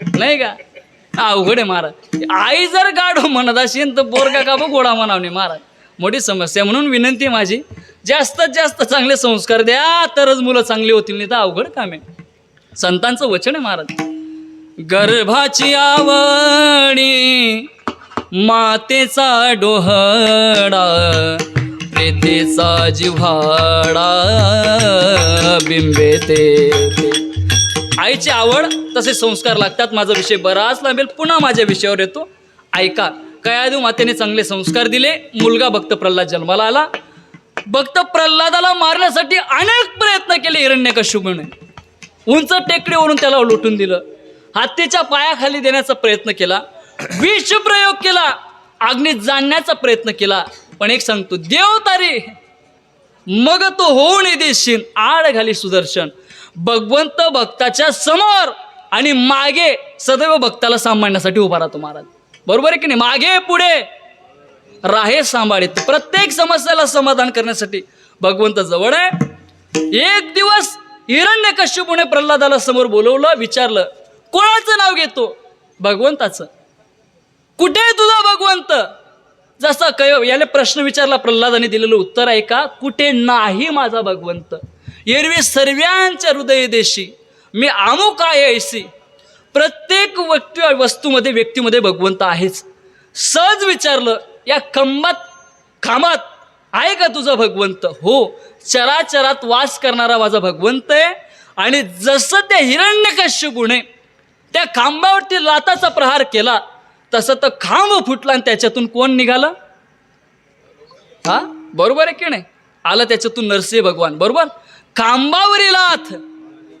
नाही का? अवघड आहे महाराज. आई जर गाडो म्हणत असेल तर बोरगा का बघ गोडा म्हणावणे महाराज. मोठी समस्या म्हणून विनंती आहे माझी जास्तीत जास्त चांगले संस्कार द्या तरच मुलं चांगली होतील नाही तर अवघड काम आहे. संतांचं वचन आहे महाराज. गर्भाची आवडी मातेचा डोहडा प्रेतेचा जिव्हाडा बिंबे ते आईची आवड तसे संस्कार लागतात. माझा विषय बराच लांबेल पुन्हा माझ्या विषयावर येतो. ऐका कयादू मातेने चांगले संस्कार दिले. मुलगा भक्त प्रल्हाद जन्माला आला. भक्त प्रल्हादाला मारण्यासाठी अनेक प्रयत्न केले हिरण्यकश्यपूने उंच टेकडीवरून त्याला लुटून दिलं. हत्तीच्या पायाखाली देण्याचा प्रयत्न केला. विष प्रयोग केला. अग्नीत जाणण्याचा प्रयत्न केला. पण एक सांगतो देव तारी मग तो होऊन देशील. आड घाली सुदर्शन. भगवंत भक्ताच्या समोर आणि मागे सदैव भक्ताला सांभाळण्यासाठी उभा राहतो महाराज. बरोबर आहे की नाही? मागे पुढे. राहे सांभाळीत. प्रत्येक समस्याला समाधान करण्यासाठी भगवंत जवळ आहे. एक दिवस हिरण्य कश्यपूने प्रल्हादाला समोर बोलवलं विचारलं कोणाचं नाव घेतो? भगवंताचं. कुठे आहे तुझा भगवंत? जसं कय याला प्रश्न विचारला प्रल्हादाने दिलेलं उत्तर आहे का? कुठे नाही माझा भगवंत. एरवी सर्वांच्या हृदय देशी मी अमुक आहे ऐसी प्रत्येक व्यक्ती वस्तूमध्ये व्यक्तीमध्ये भगवंत आहेच. सहज विचारलं या खंबात खांबात आहे का तुझा भगवंत? हो चराचरात वास करणारा माझा भगवंत आहे. आणि जसं त्या हिरण्यकश्यपुणे त्या खांबावरती लाताचा प्रहार केला तसं तर खांब फुटला आणि त्याच्यातून कोण निघालं? हा? बरोबर आहे की नाही? आलं त्याच्यातून नरसिंह भगवान. बरोबर? लाथ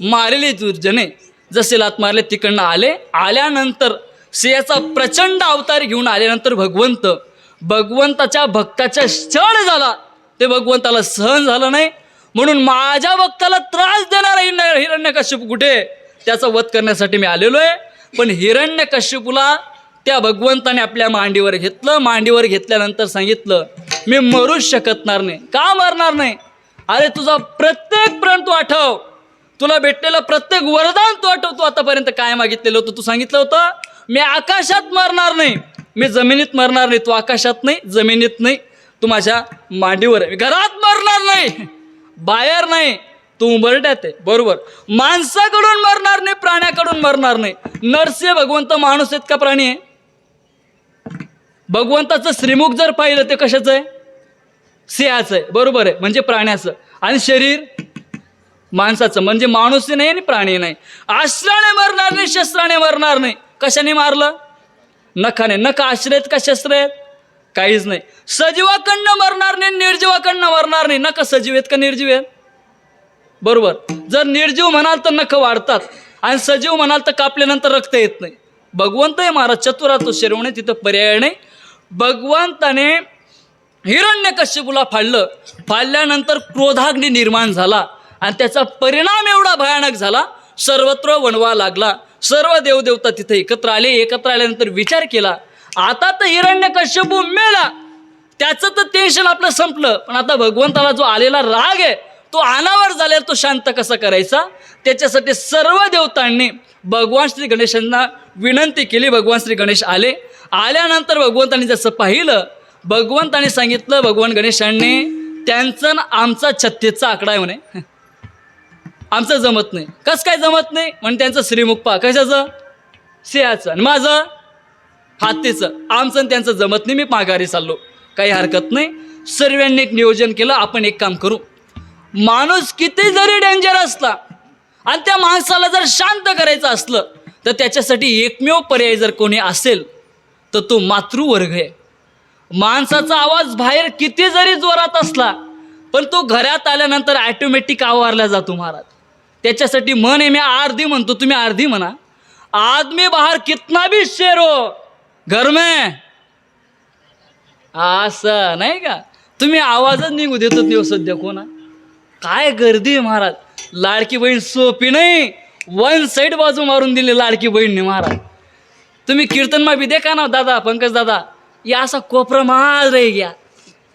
मारली दुर्जने. जसे लात मारले तिकडनं आले. आल्यानंतर सिंहाचा प्रचंड अवतार घेऊन आल्यानंतर भगवंत भगवंताच्या भक्ताच्या क्षण झाला. ते भगवंताला सहन झालं नाही. म्हणून माझ्या भक्ताला त्रास देणारा हिरण्य हिरण्यकश्यप कुठे? त्याचा वध करण्यासाठी मी आलेलो आहे. पण हिरण्यकश्यपूला त्या भगवंताने आपल्या मांडीवर घेतलं. मांडीवर घेतल्यानंतर सांगितलं मी मरूच शकत नाही. का मरणार नाही? अरे तुझा प्रत्येक प्रण तू आठव. तुला भेटलेलं प्रत्येक वरदान तू आठव तू आतापर्यंत काय मागितलेलं होतं तू सांगितलं होतं? मी आकाशात मरणार नाही. मी जमिनीत मरणार नाही तू आकाशात नाही जमिनीत नाही. तू माझ्या मांडीवर आहे. घरात मरणार नाही. बाहेर नाही. तू उंबरट्यात आहे. बरोबर. माणसाकडून मरणार नाही प्राण्याकडून मरणार नाही. नरसिंह भगवंत माणूस आहेत का प्राणी आहे. भगवंताचं श्रीमुख जर पाहिलं ते कशाचं आहे? सिंहाचं आहे. बरोबर आहे. म्हणजे प्राण्याचं. आणि शरीर माणसाचं. म्हणजे माणूस नाही आणि प्राणी नाही. आश्राने मरणार नाही शस्त्राने मरणार नाही. कशाने मारलं? नखाने. नख आश्रयत का शस्त्र आहेत काहीच नाही. सजीवाकडनं मरणार नाही निर्जीवाकडनं मरणार नाही. नख सजीव आहेत का निर्जीव आहेत बरोबर. जर निर्जीव म्हणाल तर नख वाढतात. आणि सजीव म्हणाल तर कापल्यानंतर रक्त येत नाही. भगवंत आहे महाराज चतुरातो शिरवणे तिथं पर्याय नाही. भगवंताने हिरण्यकश्यपूला फाडलं. फाडल्यानंतर क्रोधाग्नी निर्माण झाला आणि त्याचा परिणाम एवढा भयानक झाला सर्वत्र वणवा लागला. सर्व देवदेवता तिथे एकत्र आले. एकत्र आल्यानंतर विचार केला आता तर हिरण्यकश्यपू मेला. त्याचं तर टेन्शन आपलं संपलं. पण आता भगवंताला जो आलेला राग आहे तो अनावर झाल्यावर तो शांत कसा करायचा? त्याच्यासाठी सर्व देवतांनी भगवान श्री गणेशांना विनंती केली. भगवान श्री गणेश आले. आल्यानंतर भगवंतांनी जसं पाहिलं भगवंताने सांगितलं भगवान गणेशांनी त्यांचं न आमचा छत्तीसचा आकडा आहे म्हणे. आमचं जमत नाही. कसं काय जमत नाही? म्हणून त्यांचं श्रीमुख पा कशाचं? सिंहाचं. आणि माझं? हत्तीचं आमचं आणि त्यांचं जमत नाही. मी माघारी चाललो. काही हरकत नाही. सर्वांनी एक नियोजन केलं. आपण एक काम करू. माणूस किती जरी डेंजर असला आणि त्या माणसाला जर शांत करायचं असलं तर त्याच्यासाठी एकमेव पर्याय जर कोणी असेल तर तो मातृवर्ग आहे. माणसाचा आवाज बाहेर किती जरी जोरात असला पण तो घरात आल्यानंतर ॲटोमॅटिक आवारला जातो महाराज. त्याच्यासाठी मन आहे मी अर्धी म्हणतो तुम्ही अर्धी म्हणा. आदमी बाहेर कितना भी शेर हो घर में. असं नाही का? तुम्ही आवाजच निघू देतो नाही हो सध्या कोणा. काय गर्दी महाराज. लाडकी बहीण सोपी नाही. वन साईड बाजू मारून दिली लाडकी बहीणने महाराज. तुम्ही कीर्तन माफी दे देखा ना हो, दादा पंकज दादा? या असा कोपरा माज रे गया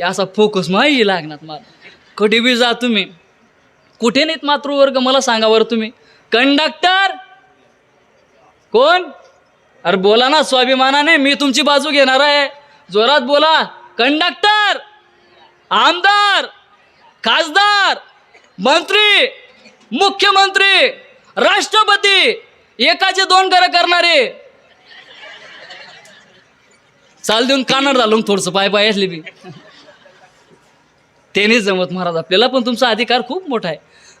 या असा फोकस माही लागणार मला. कुठे बी जा तुम्ही. कुठे नाहीत मातृवर्ग मला सांगा बरं तुम्ही. कंडक्टर कोण? अरे बोला ना स्वाभिमानाने मी तुमची बाजू घेणार आहे. जोरात बोला. कंडक्टर आमदार? खासदार? मंत्री? मुख्यमंत्री? राष्ट्रपती? एकाचे दोन घरं करणारे? चाल देऊन कानड झालो थोडंसं पाय पाय असले बी. ते नाही जमत महाराज आपल्याला पण तुमचा अधिकार खूप मोठा आहे.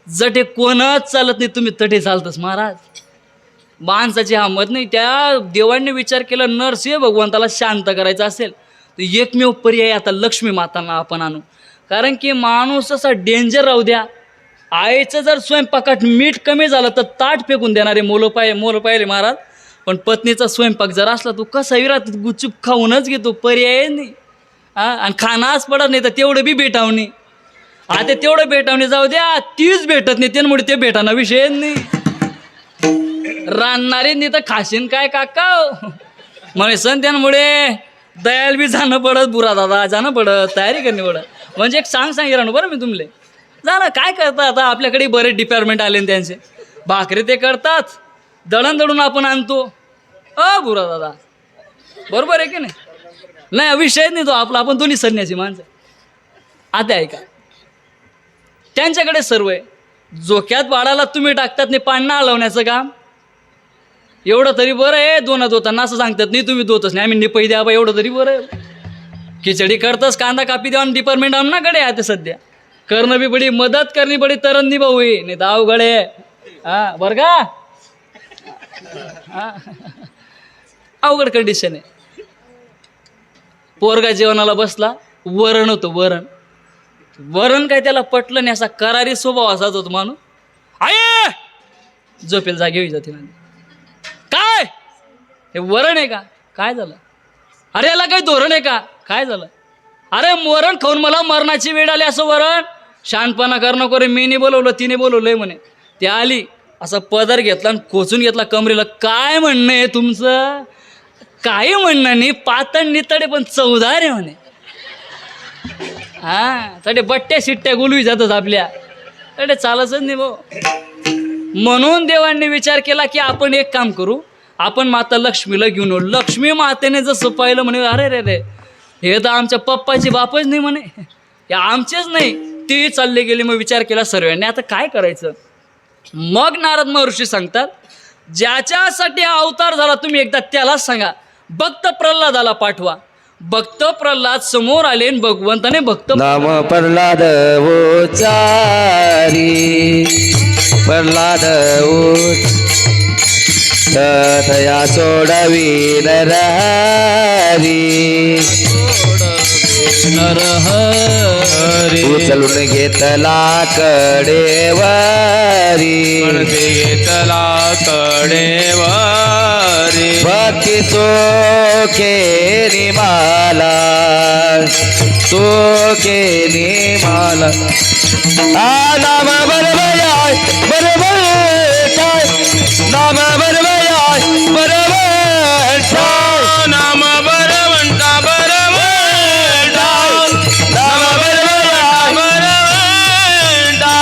जटे कोणच चालत नाही तुम्ही तटे चालतच महाराज. माणसाची हमत नाही. त्या देवांनी विचार केला नरसिंह भगवंताला शांत करायचं असेल तर एकमेव पर्याय आता लक्ष्मी मातांना आपण आणू. कारण की माणूस असा डेंजर राहू द्या. आईचं जर स्वयंपाकात मीठ कमी झालं तर ताट फेकून देणारे मोलं पाय मोलं पाहिले महाराज. पण पत्नीचा स्वयंपाक जर असला तू कसा विरात गुपचूप खाऊनच घेतो पर्याय नाही. हा? आणि खानाच पडत नाही तर तेवढं बी भेटावणी. आता तेवढं भेटावणी जाऊ द्या तीच भेटत नाही त्यामुळे ते भेटाना विषय नाही. रानणारे नाही तर खाशीन काय काका? म्हणे सण त्यामुळे दयाल बी जाणं पडत बुरा दादा जाणं पडत तयारी करणे पडत. म्हणजे एक सांग सांग राहणं बरं मी तुमले. जाणं काय करता आता? आपल्याकडे बरेच डिपार्टमेंट आले त्यांचे. भाकरी ते करतात दळण दळून आपण आणतो. अ बुरा दादा. बरोबर आहे की नाही? नाही विषय नाही तो आपला. आपण दोन्ही संन्यासी माणसं आता ऐका. त्यांच्याकडे सर्व आहे. जोक्यात बाळाला तुम्ही टाकतात नाही पाण्या हलवण्याचं काम. एवढं तरी बरं आहे दोन धोताना असं सांगतात नाही तुम्ही धोतच नाही. आम्ही निपई द्या बा एवढं तरी बरं आहे. खिचडी करतच कांदा कापी द्या डिपार्टमेंट आमनाकडे आहे ते सध्या. करणं बी बडी मदत करणी बडी तरण निभाऊ नाही तर अवघड आहे. हा बरं का? हा. अवघड कंडिशन आहे. पोरगा जेवणाला बसला वरण होतं वरण. वरण काय त्याला पटलं नाही असा करारी स्वभाव असाच होतो माणूस. आये! झोपेल जागे होई जाते काय? हे वरण आहे का? काय झालं? अरे याला काही धोरण आहे का? काय झालं? अरे वरण खाऊन मला मरणाची वेळ आली असं वरण. शांतपणा कर नको रे मी नाही बोलवलं तिने बोलवलंय म्हणे. ती आली असा पदर घेतला आणि कोचून घेतला कमरेला. काय म्हणणं आहे तुमचं? काही म्हणणं नाही पातळ नितडे पण चौदार आहे म्हणे. हा तडे बट्ट्या शिट्ट्या गुलवी जातात आपल्या. तडे चालच नाही भाऊ. म्हणून देवांनी विचार केला की आपण एक काम करू आपण माता लक्ष्मीला घेऊन येऊ. लक्ष्मी मातेने जसं पाहिलं म्हणे अरे रे रे हे तर आमच्या पप्पाची बापच नाही म्हणे. हे आमचेच नाही. ते चालले गेले मग विचार केला सर्वांनी आता काय करायचं? मग नारद महर्षी सांगतात ज्याच्यासाठी अवतार झाला तुम्ही एकदा त्यालाच सांगा. भक्त प्रल्हादाला पाठवा. भक्त प्रल्हाद समोर आले आणि भगवंताने भक्त नाम प्रल्हाद उच्चारी. प्रल्हाद तया सोडवी नरहरी. नरहरी. उचलून घेतला कडेवारी. घेतला कडेवारी. भक्ती सोखे निमाला सोखे निमाला आ नाम बरोबर आहे, बरोबर काय नाम बरोबर आहे, बरोबर नाम बरवंता बरवंता नाम बरोबर आहे, बरवंता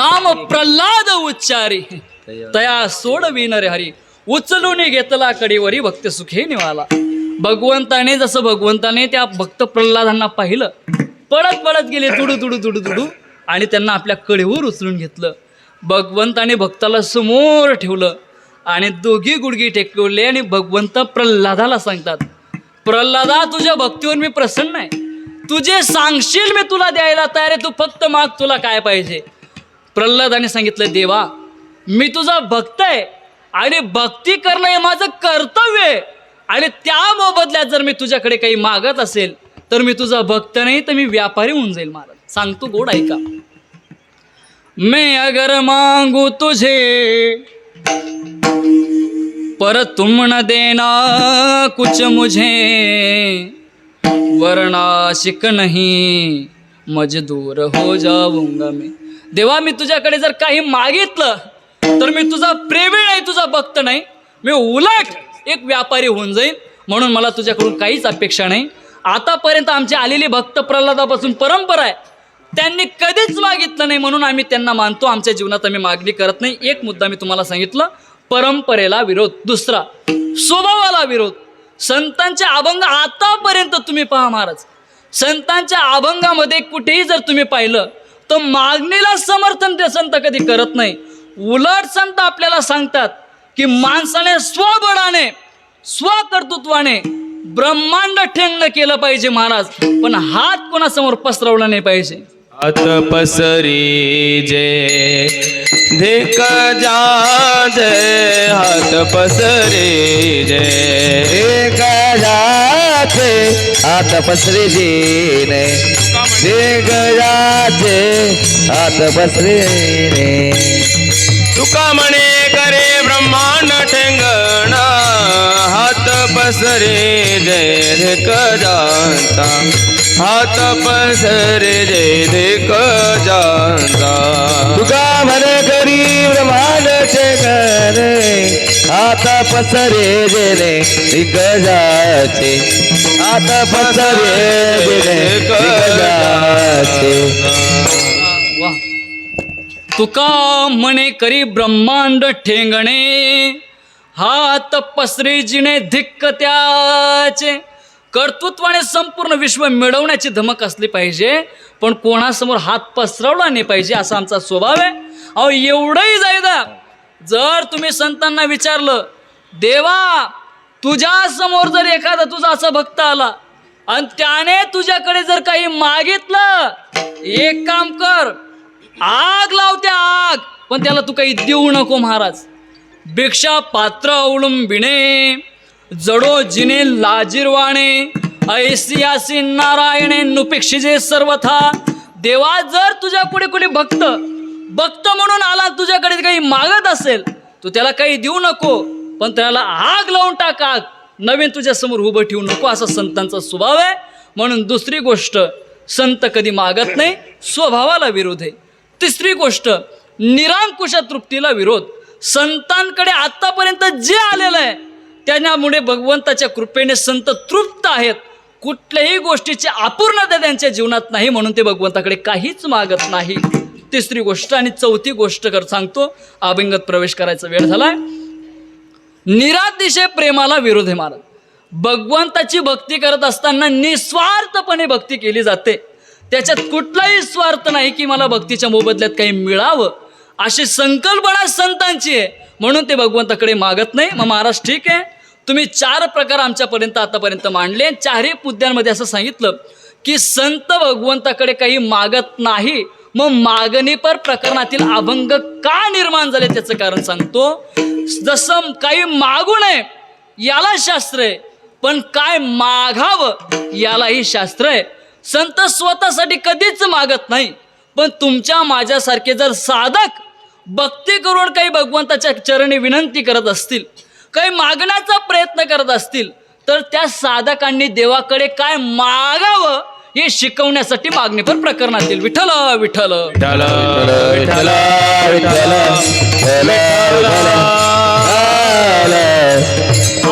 नाम प्रल्हाद उच्चारी तया. सोडविन रे हरी. उचलून घेतला कडेवरी भक्त सुखे निवाला. भगवंताने जसं भगवंताने त्या भक्त प्रल्हादांना पाहिलं पळत पळत गेले तुडू तुडू तुडू तुडू आणि त्यांना आपल्या कडेवर उचलून घेतलं. भगवंताने भक्ताला समोर ठेवलं आणि दोघी गुडगी टेकवले आणि भगवंत प्रल्हादाला सांगतात प्रल्हादा तुझ्या भक्तीवर मी प्रसन्न आहे. तुझे सांगशील मी तुला द्यायला तयार आहे. तू फक्त माग तुला काय पाहिजे? प्रल्हादाने सांगितलं देवा मी तुझा भक्त आहे. आणि भक्ती करणं हे माझं कर्तव्य आहे. आणि त्या मोबदल्यात जर मी तुझ्याकडे काही मागत असेल तर मी तुझा भक्त नाही तर मी व्यापारी होऊन जाईल महाराज. सांगतो गोड ऐका. मैं अगर मांगू तुझे पर तुम न देना कुछ मुझे वरना शिक नहीं मजदूर हो जाऊंगा मी. देवा मी तुझ्याकडे जर काही मागितलं तर मी तुझा प्रेमी नाही तुझा भक्त नाही. मी उलट एक व्यापारी होऊन जाईल म्हणून मला तुझ्याकडून काहीच अपेक्षा नाही. आतापर्यंत आमची आलेली भक्त प्रल्हादापासून परंपरा आहे. त्यांनी कधीच मागितलं नाही म्हणून आम्ही त्यांना मानतो. आमच्या जीवनात आम्ही मागणी करत नाही. एक मुद्दा मी तुम्हाला सांगितलं. परंपरेला विरोध. दुसरा स्वभावाला विरोध. संतांचे अभंग आतापर्यंत तुम्ही पहा महाराज. संतांच्या अभंगामध्ये कुठेही जर तुम्ही पाहिलं तर मागणीला समर्थन ते संत कधी करत नाही. उलट संत आपल्याला सांगतात की माणसाने स्वबळाने स्वकर्तृत्वाने ब्रह्मांड ठेंगणं केलं पाहिजे महाराज पण हात कोणासमोर पसरवला नाही पाहिजे. हात पसरी जे धिक जा जय हात पसरी जे. एक जाते हात पसरे जीने एक जाते हात पसरे तुका म्हणे करे ब्रह्मांड ठेंगण हात पसरे जय धिक जाता. हात पसरे जय धिक जाता. तुका म्हणे करी ब्रह्मांड ठेकणे हात पसरे जेने जाते हात पसरे जेने दिग्गजाचे जाते तुका म्हणे करी ब्रह्मांड ठेंगणे. हात पसरे जिणे धिक्क त्याचे. कर्तृत्वाने संपूर्ण विश्व मिळवण्याची धमक असली पाहिजे पण कोणासमोर हात पसरवला नाही पाहिजे असा आमचा स्वभाव आहे. अहो एवढंही जायदा. जर तुम्ही संतांना विचारलं देवा तुझ्या समोर जर एखादा तुझा असा भक्त आला आणि त्याने तुझ्याकडे जर काही मागितलं एक काम कर आग लावते आग. पण त्याला तू काही देऊ नको महाराज. भिक्षा पात्र अवलंबिणे जडो जिने लाजीरवाणे ऐसी आसी नारायणे नुपेक्षिजे सर्वथा. देवा जर तुझ्या पुढे कुणी भक्त भक्त म्हणून आला तुझ्याकडे काही मागत असेल तू त्याला काही देऊ नको. पण त्याला आग लावून टाक आग. नवीन तुझ्यासमोर उभं ठेवू नको असा संतांचा स्वभाव आहे. म्हणून दुसरी गोष्ट संत कधी मागत नाही स्वभावाला विरोध आहे. तिसरी गोष्ट निरांकुश तृप्तीला विरोध. संतांकडे आत्तापर्यंत जे आलेलं आहे त्यामुळे भगवंताच्या कृपेने संत तृप्त आहेत. कुठल्याही गोष्टीची अपूर्णता त्यांच्या जीवनात नाही म्हणून ते भगवंताकडे काहीच मागत नाही. तिसरी गोष्ट आणि चौथी गोष्ट कर सांगतो अभिंगत प्रवेश करायचा वेळ झालाय निरातिशय प्रेमाला विरोध आहे महाराज. भगवंताची भक्ती करत असताना निस्वार्थपणे भक्ती केली जाते. त्याच्यात कुठलाही स्वार्थ नाही की मला भक्तीच्या मोबदल्यात काही मिळावं. अशी संकल्पना संतांची आहे. म्हणून ते भगवंताकडे मागत नाही. मग महाराज ठीक आहे. तुम्ही चार प्रकार आमच्यापर्यंत आतापर्यंत मांडले. चारही पुद्यांमध्ये असं सांगितलं की संत भगवंताकडे काही मागत नाही. मग मागणीपर प्रकरणातील अभंग का निर्माण झाले त्याचं कारण सांगतो. जसं काही मागू नये याला शास्त्र आहे. पण काय मागावं यालाही शास्त्र आहे. संत स्वतःसाठी कधीच मागत नाही. पण तुमच्या माझ्यासारखे जर साधक भक्ती करून काही भगवंताच्या चरणी विनंती करत असतील काही मागण्याचा प्रयत्न करत असतील तर त्या साधकांनी देवाकडे काय मागावं हे शिकवण्यासाठी मागणीपर प्रकरणातील विठ्ठल विठ्ठल विठ्ठल. विठ्ठल विठ्ठल विठ्ठल विठ्ठल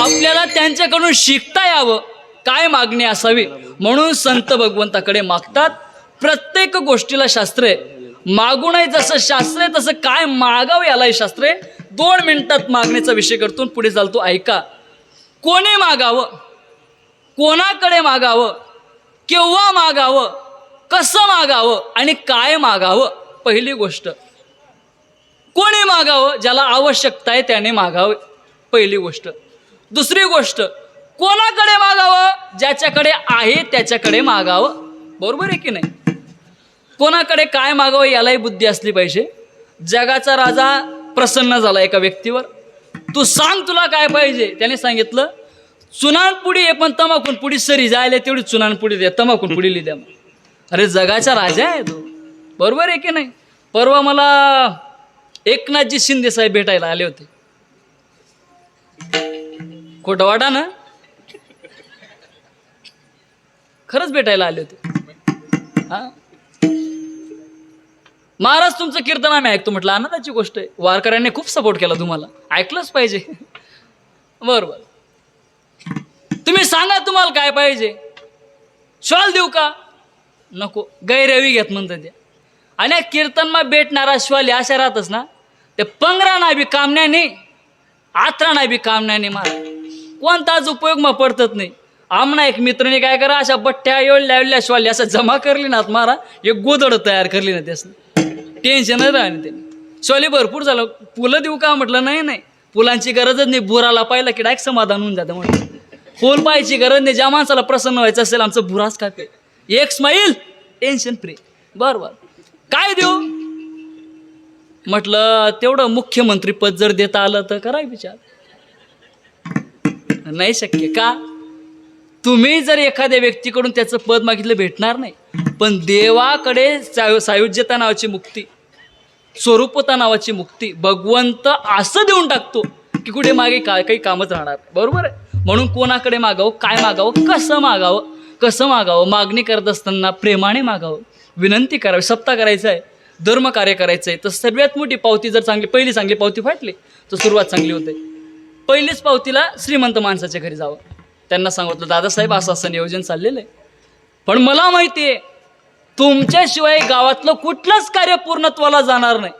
आपल्याला त्यांच्याकडून शिकता यावं. काय मागणी असावी म्हणून संत भगवंताकडे मागतात. प्रत्येक गोष्टीला शास्त्र आहे जसं शास्त्र आहे तसं काय मागावं यालाही शास्त्रे. दोन मिनिटात मागणीचा विषय करतो पुढे चालतो. ऐका. कोणी मागावं? कोणाकडे मागावं? केव्हा मागावं? कसं मागावं? आणि काय मागावं? पहिली गोष्ट. कोणी मागावं? ज्याला आवश्यकता आहे त्याने मागावं. पहिली गोष्ट. दुसरी गोष्ट. कोणाकडे मागावं? ज्याच्याकडे आहे त्याच्याकडे मागावं. बरोबर आहे की नाही? कोणाकडे काय मागावं यालाही बुद्धी असली पाहिजे. जगाचा राजा प्रसन्न झाला एका व्यक्तीवर. तू सांग तुला काय पाहिजे. त्याने सांगितलं चुनान पुडी आहे पण तमाकून पुडी सरी. जायला तेवढी चुनान पुडी द्या. तमाकून पुडी द्या मग. अरे जगाचा राजा आहे तो. बरोबर आहे की नाही? परवा मला एकनाथजी शिंदे साहेब भेटायला आले होते. खोटं वाटा ना? खरंच भेटायला आले होते. हा? महाराज तुमचं कीर्तन आम्ही ऐकतो म्हटलं. आनंदाची गोष्ट आहे. वारकऱ्यांनी खूप सपोर्ट केला तुम्हाला. ऐकलंच पाहिजे. बर बर. तुम्ही सांगा तुम्हाला काय पाहिजे. शॉल देऊ का? नको. गैरवी घेत म्हणतात त्या आणि कीर्तनमा भेटणारा श्वाल अशा राहतच ना. ते पंगरा ना बी कामण्याने आत्रा नाही बी कामण्याने नाही मला कोणताच उपयोग मग पडतच नाही. आमना एक मित्राने काय करा अशा बठ्ठ्या एवढल्या एवढल्या शिवाल्या असं जमा करली ना मारा एक गोदड तयार करली ना त्यासनं. टेन्शनच राहिलं त्याने. शिवाली भरपूर झालं. फुलं देऊ का म्हटलं नाही नाही. फुलांची गरजच नाही. बुराला पाहिलं की डायरेक्ट समाधान होऊन जातं म्हटलं फुल पाहायची गरज नाही. ज्या माणसाला प्रसन्न व्हायचं असेल आमचं बुराच खाते एक स्माईल टेन्शन फ्री बरं बरं. काय देऊ? म्हटलं तेवढं मुख्यमंत्री पद जर देता आलं तर करा विचार नाही शक्य. का? तुम्ही जर एखाद्या व्यक्तीकडून त्याचं पद मागितलं भेटणार नाही. पण देवाकडे सायुज्यता नावाची मुक्ती स्वरूपता नावाची मुक्ती भगवंत असं देऊन टाकतो की कुठे मागे काय काही कामच राहणार बरोबर आहे? म्हणून कोणाकडे मागावं काय मागावं कसं मागावं कसं मागावं मागणी करत असताना प्रेमाने मागावं विनंती करावी सप्ताह करायचं आहे धर्म कार्य करायचं आहे तर सर्वात मोठी पावती जर चांगली पहिली चांगली पावती फाटली तर सुरुवात चांगली होते. पहिलीच पावतीला श्रीमंत माणसाच्या घरी जावं. त्यांना सांगितलं दादासाहेब असं असं नियोजन चाललेलं आहे. पण मला माहिती आहे तुमच्याशिवाय गावातलं कुठलंच कार्य पूर्णत्वाला जाणार नाही.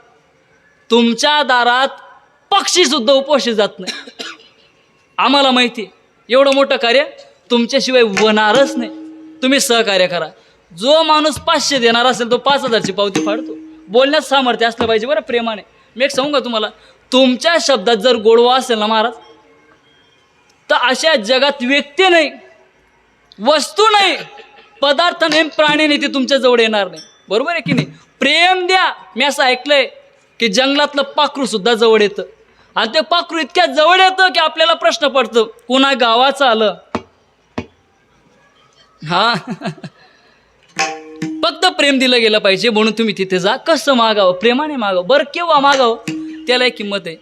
तुमच्या दारात पक्षीसुद्धा उपोषित जात नाही. आम्हाला माहिती आहे एवढं मोठं कार्य तुमच्याशिवाय होणारच नाही. तुम्ही सहकार्य करा. जो माणूस पाचशे देणार असेल तो पाच हजारची पावती फाडतो. बोलण्यात सामर्थ्य असलं पाहिजे बरं प्रेमाने. मी एक सांगू का तुम्हाला? तुमच्या शब्दात जर गोडवा असेल ना महाराज तर अशा जगात व्यक्ती नाही वस्तू नाही पदार्थ नाही प्राणी नाही ते तुमच्या जवळ येणार नाही. बरोबर आहे की नाही? प्रेम द्या. मी असं ऐकलंय की जंगलातलं पाखरू सुद्धा जवळ येतं. आणि ते पाखरू इतक्या जवळ येतं की आपल्याला प्रश्न पडतो कोणा गावाचं आलं? हा? फक्त प्रेम दिलं गेलं पाहिजे म्हणून तुम्ही तिथे जा. कसं मागावं? प्रेमाने मागावं. बरं केव्हा मागावं? त्याला एक किंमत आहे.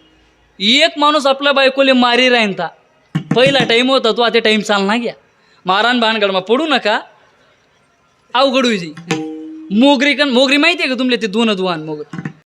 एक माणूस आपल्या बायकोले मारी राहीन ता. पहिला टाईम होता तो आता टाईम चालना घ्या. मारान भानगड मग पडू नका. अवघड होईल. मोगरी कन मोगरी माहिती आहे का तुमले ते दोन दुवान मोगरी?